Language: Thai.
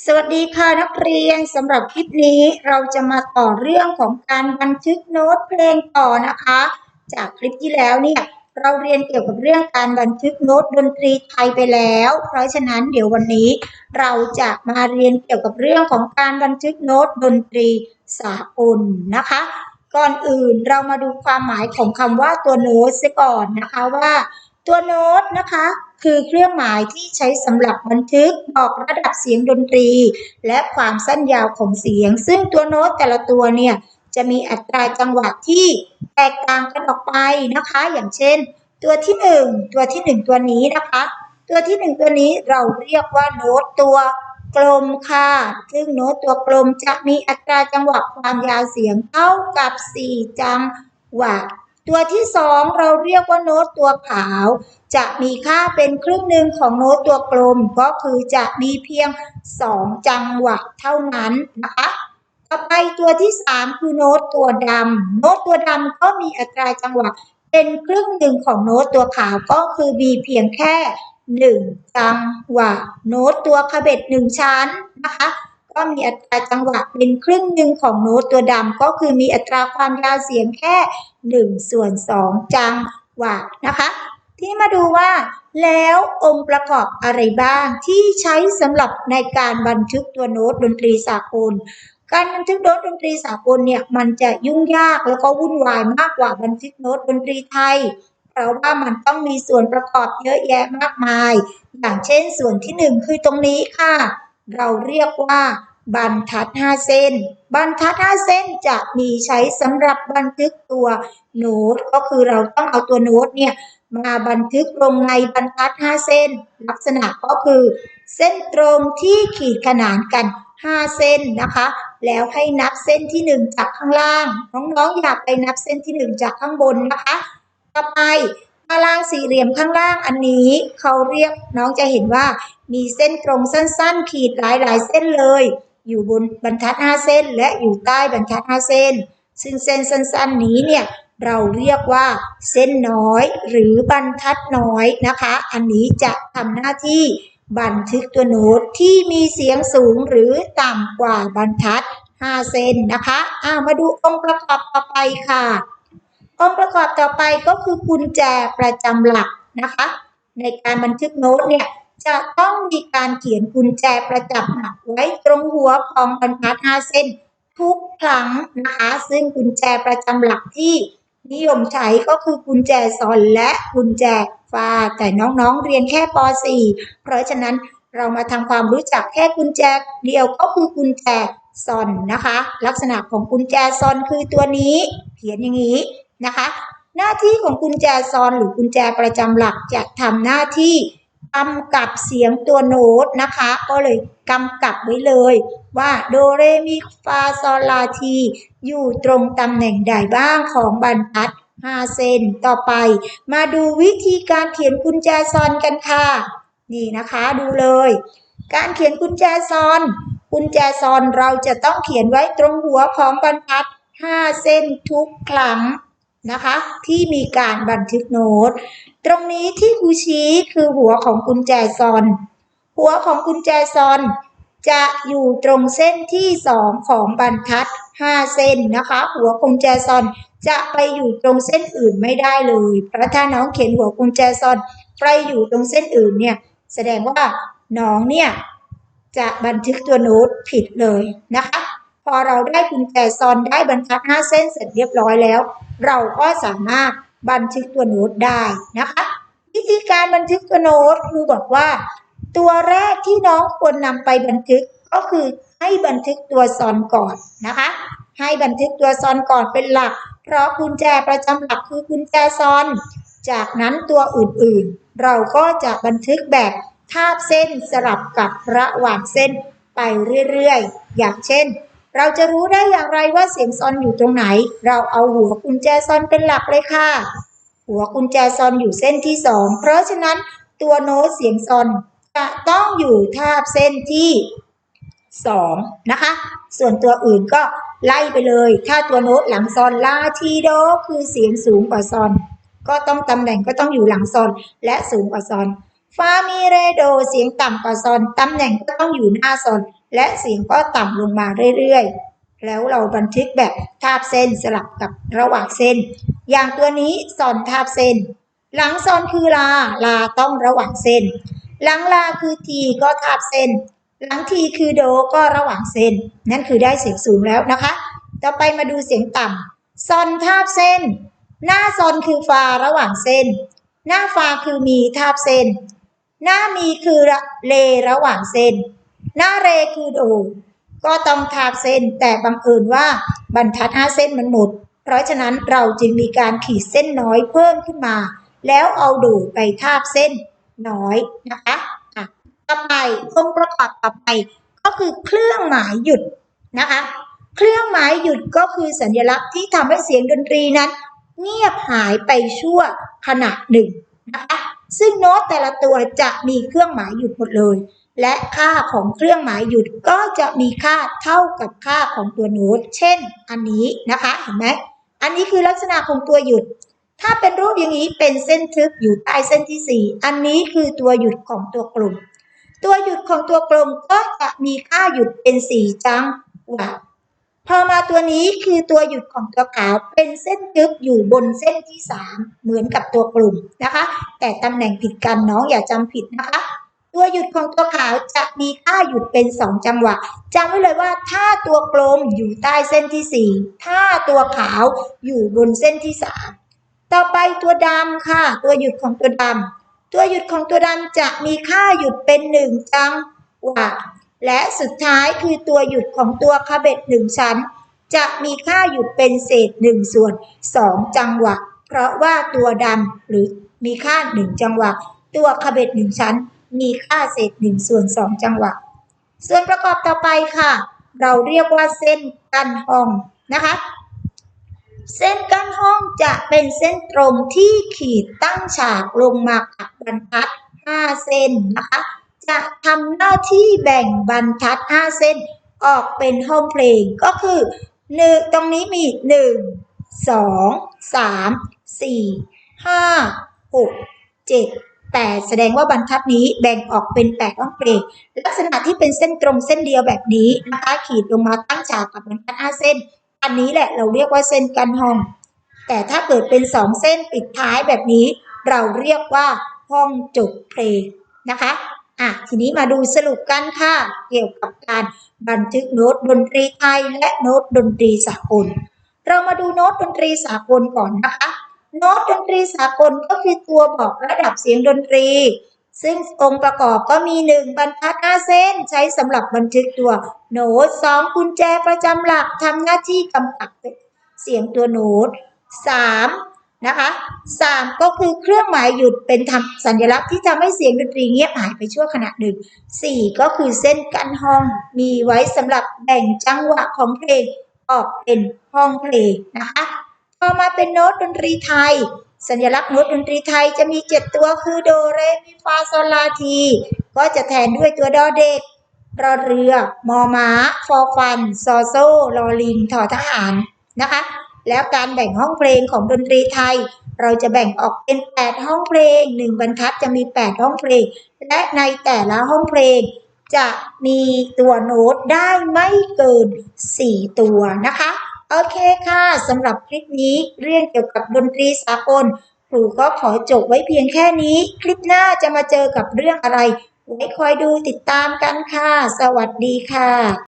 สวัสดีค่ะนักเรียนสำหรับคลิปนี้เราจะมาต่อเรื่องของการบันทึกโน้ตเพลงต่อนะคะ จากคลิปที่แล้วเนี่ยเราเรียนเกี่ยวกับเรื่องการบันทึกโน้ตดนตรีไทยไปแล้ว เพราะฉะนั้นเดี๋ยววันนี้ เราจะมาเรียนเกี่ยวกับเรื่องของการบันทึกโน้ตดนตรีสากลนะคะ ก่อนอื่นเรามาดูความหมายของคำว่าตัวโน้ตเสียก่อนนะคะว่า ตัวโน้ตนะคะ คือเครื่องหมายที่ใช้สำหรับบันทึกบอกระดับเสียงดนตรี และความสั้นยาวของเสียง ซึ่งตัวโน้ตแต่ละตัวเนี่ยจะมีอัตราจังหวะที่แตกต่างกันออกไปนะคะ อย่างเช่น ตัวที่หนึ่งตัวที่หนึ่งตัวนี้นะคะ ตัวที่หนึ่งตัวนี้เราเรียกว่าโน้ตตัวกลมค่ะ ซึ่งโน้ตตัวกลมจะมีอัตราจังหวะความยาวเสียงเท่ากับ 4 จังหวะ ตัวที่สองเราเรียกว่าโน้ตตัวขาว จะมีค่าเป็นครึ่งหนึ่งของโน้ตตัวกลมก็คือจะมีเพียง 2 จังหวะเท่านั้นนะคะต่อไปตัวที่สามคือโน้ตตัวดำโน้ตตัวดำก็มีอัตราจังหวะเป็นครึ่งหนึ่งของโน้ตตัวขาวก็คือมีเพียงแค่หนึ่งจังหวะ โน้ตตัวขบเบ็ดหนึ่งชั้นนะคะก็มีอัตราจังหวะเป็นครึ่งหนึ่งของโน้ตตัวดำก็คือมีอัตราความยาวเสียงแค่ หนึ่งส่วนสองจังหวะนะคะ ที่มาดูว่า แล้วองค์ประกอบอะไรบ้างที่ใช้สำหรับในการบันทึกตัวโน้ตดนตรีสากล การบันทึกโน้ตดนตรีสากลเนี่ยมันจะยุ่งยากแล้วก็วุ่นวายมากกว่าบันทึกโน้ตดนตรีไทยเพราะว่ามันต้องมีส่วนประกอบเยอะแยะมากมาย อย่างเช่นส่วนที่หนึ่งคือตรงนี้ค่ะ เราเรียกว่า บรรทัด5เส้น บรรทัด5เส้นจะมีใช้สำหรับบันทึกตัวโน้ตก็คือเราต้องเอาตัวโน้ตเนี่ยมาบันทึกลงในบรรทัด5เส้น ลักษณะก็คือ เส้นตรงที่ขีดขนานกัน 5 เส้นนะคะ แล้วให้นับเส้นที่ 1 จากข้างล่าง น้องๆอยากไปนับเส้นที่ 1 จากข้างบนนะคะต่อไปตารางสี่เหลี่ยมข้างล่างอันนี้เขาเรียกน้องจะเห็นว่ามีเส้นตรงสั้น ๆ ขีดหลายๆเส้นเลย อยู่บนบรรทัด 5 เส้น และอยู่ใต้บรรทัด 5 เส้น ซึ่งเส้นสั้นๆนี้เนี่ยเราเรียกว่าเส้นน้อยหรือบรรทัดน้อยนะคะ อันนี้จะทำหน้าที่บันทึกตัวโน้ตที่มีเสียงสูงหรือต่ำกว่าบรรทัด 5เส้นนะคะอ่ามาดูองค์ประกอบต่อไปค่ะ องค์ประกอบต่อไปก็คือกุญแจประจำหลักนะคะ ในการบันทึกโน้ตเนี่ย จะต้องมีการเขียนกุญแจประจำหลักไว้ตรงหัวของบรรทัด5เส้น ทุกครั้งนะคะซึ่งกุญแจประจำหลักที่นิยมใช้ก็คือกุญแจซอนและกุญแจฟ้าแต่น้องๆเรียนแค่ป .4 เพราะฉะนั้นเรามาทำความรู้จักแค่กุญแจเดียวก็คือกุญแจซอนนะคะ ลักษณะของกุญแจซอนคือตัวนี้เขียนอย่างนี้นะคะ หน้าที่ของกุญแจซอนหรือกุญแจประจำหลักจะทำหน้าที่ กำกับเสียงตัวโน้ตนะคะ ก็เลยกำกับไว้เลย ว่าโดเรมีฟาซอลาทีอยู่ตรงตำแหน่งใดบ้างของบรรทัด5เซนต่อไป มาดูวิธีการเขียนกุญแจซอนกันค่ะ นี่นะคะดูเลย การเขียนกุญแจซอน กุญแจซอนเราจะต้องเขียนไว้ตรงหัวของบรรทัด5เส้นทุกครั้ง นะคะ ที่มีการบันทึกโน้ต ตรงนี้ที่ครูชี้คือหัวของกุญแจซอน หัวของกุญแจซอน จะอยู่ตรงเส้นที่ 2 ของบรรทัด 5 เส้นนะคะ หัวกุญแจซอนจะไปอยู่ตรงเส้นอื่นไม่ได้เลย เพราะถ้าน้องเขียนหัวกุญแจซอนไปอยู่ตรงเส้นอื่นเนี่ยแสดงว่าน้องเนี่ยจะบันทึกตัวโน้ตผิดเลยนะคะ พอเราได้กุญแจซอนได้บรรทัด 5 เส้นเสร็จเรียบร้อยแล้ว เราก็สามารถบันทึกตัวโน้ตได้นะคะ วิธีการบันทึกตัวโน้ตครูบอกว่า ตัวแรกที่น้องควรนำไปบันทึกก็คือให้บันทึกตัวซอนก่อนนะคะ ให้บันทึกตัวซอนก่อนเป็นหลัก เพราะกุญแจประจำหลักคือกุญแจซอน จากนั้นตัวอื่นๆ เราก็จะบันทึกแบบทาบเส้นสลับกับระหว่างเส้นไปเรื่อยๆ อย่างเช่น เราจะรู้ได้อย่างไรว่าเสียงซอนอยู่ตรงไหน เราเอาหัวกุญแจซอนเป็นหลักเลยค่ะ หัวกุญแจซอนอยู่เส้นที่สองเพราะฉะนั้นตัวโน้ตเสียงซอนจะต้องอยู่ทาบเส้นที่สองนะคะ ส่วนตัวอื่นก็ไล่ไปเลย ถ้าตัวโน้ตหลังซอนลาทีโดคือเสียงสูงกว่าซอน ก็ต้องตำแหน่งก็ต้องอยู่หลังซอนและสูงกว่าซอนฟามิเรโดเสียงต่ำกว่าซอนตำแหน่งก็ต้องอยู่หน้าซอน และเสียงก็ต่ำลงมาเรื่อยๆ แล้วเราบันทึกแบบทาบเส้นสลับกับระหว่างเส้น อย่างตัวนี้ซอนทาบเส้น หลังซอนคือลา ลาต้องระหว่างเส้น หลังลาคือทีก็ทาบเส้น หลังทีคือโดก็ระหว่างเส้น นั่นคือได้เสียงสูงแล้วนะคะ ต่อไปมาดูเสียงต่ำซอนทาบเส้น หน้าซอนคือฟาระหว่างเส้น หน้าฟาคือมีทาบเส้น หน้ามีคือเลระหว่างเส้น หน้าเรคือโดก็ต้องทาบเส้นแต่บังเอิญว่าบรรทัดห้าเส้นมันหมด เพราะฉะนั้นเราจึงมีการขีดเส้นน้อยเพิ่มขึ้นมา แล้วเอาโดไปทาบเส้นน้อยนะคะอะต่อไปองค์ประกอบต่อไปก็คือเครื่องหมายหยุดนะคะ เครื่องหมายหยุดก็คือสัญลักษณ์ที่ทำให้เสียงดนตรีนั้น เงียบหายไปชั่วขณะหนึ่งนะคะซึ่งโน้ตแต่ละตัวจะมีเครื่องหมายหยุดหมดเลย และค่าของเครื่องหมายหยุดก็จะมีค่าเท่ากับค่าของตัวโน้ต เช่น อันนี้นะคะเห็นไหมอันนี้คือลักษณะของตัวหยุด ถ้าเป็นรูปอย่างนี้เป็นเส้นทึบอยู่ใต้เส้นที่ 4 อันนี้คือตัวหยุดของตัวกลุ่ม ตัวหยุดของตัวกลมก็จะมีค่าหยุดเป็น 4 จังหวะพอมาตัวนี้คือตัวหยุดของตัวขาวเป็นเส้นทึบอยู่บนเส้นที่ 3 เหมือนกับตัวกลุ่มนะคะ แต่ตำแหน่งผิดกันน้องอย่าจำผิดนะคะ ตัวหยุดของตัวขาวจะมีค่าหยุดเป็น 2 จังหวะจำไว้เลยว่าถ้าตัวกลมอยู่ใต้เส้นที่ 4 ถ้าตัวขาวอยู่บนเส้นที่ 3 ต่อไปตัวดำค่ะ ตัวหยุดของตัวดำตัวหยุดของตัวดำจะมีค่าหยุดเป็น 1 จังหวะและสุดท้ายคือตัวหยุดของตัวคาเบ็ดหนึ่งชั้น จะมีค่าหยุดเป็นเศษหนึ่งส่วนสองจังหวะ เพราะว่าตัวดำหรือมีค่าหนึ่งจังหวะ ตัวคาเบ็ดหนึ่งชั้น มีค่าเศษหนึ่งส่วนสองจังหวะ ส่วนประกอบต่อไปค่ะ เราเรียกว่าเส้นกั้นห้องนะคะ เส้นกั้นห้องจะเป็นเส้นตรงที่ขีดตั้งฉากลงมากับบรรทัด 5 เส้นนะคะ จะทำหน้าที่แบ่งบรรทัด 5 เส้นออกเป็นห้องเพลงก็คือหนึ่งตรงนี้มี 1 2 3 4 5 6 7 8แสดงว่าบรรทัดนี้แบ่งออกเป็น8ห้องเพลงลักษณะที่เป็นเส้นตรงเส้นเดียวแบบนี้นะคะขีดลงมาตั้งฉากกับบรรทัด5เส้น อันนี้แหละเราเรียกว่าเส้นกันห้อง แต่ถ้าเกิดเป็น2เส้นปิดท้ายแบบนี้ เราเรียกว่าห้องจบเพลงนะคะอะทีนี้มาดูสรุปกันค่ะเกี่ยวกับการบันทึกโน้ตดนตรีไทยและโน้ตดนตรีสากล เรามาดูโน้ตดนตรีสากลก่อนนะคะ โน้ตดนตรีสากลก็คือตัวบอกระดับเสียงดนตรี ซึ่งองค์ประกอบก็มี 1 บรรทัด5เส้น ใช้สำหรับบันทึกตัวโน้ต2กุญแจประจำหลักทำหน้าที่กำกับเสียงตัวโน้ต3นะคะ3ก็คือเครื่องหมายหยุดเป็นทำสัญลักษณ์ที่ทำให้เสียงดนตรีเงียบหายไปชั่วขณะหนึ่ง4ก็คือเส้นกั้นห้องมีไว้สำหรับแบ่งจังหวะของเพลงออกเป็นห้องเพลงนะคะ อมาเป็นโน้ตดนตรีไทย สัญลักษณ์โน้ตดนตรีไทยจะมี7ตัวคือโดเรมีฟาโซลาที ก็จะแทนด้วยตัวดอเด็กรอเรือ มอม้า ฟอฟัน ซอโซลอลิงทอทหารนะคะ แล้วการแบ่งห้องเพลงของดนตรีไทย เราจะแบ่งออกเป็น 8 ห้องเพลง 1 บรรทัดจะมี 8 ห้องเพลง และในแต่ละห้องเพลง จะมีตัวโน้ตได้ไม่เกิน 4 ตัวนะคะ โอเคค่ะสำหรับคลิปนี้เรื่องเกี่ยวกับดนตรีสากลครูก็ขอจบไว้เพียงแค่นี้ คลิปหน้าจะมาเจอกับเรื่องอะไรไว้คอยดูติดตามกันค่ะ สวัสดีค่ะ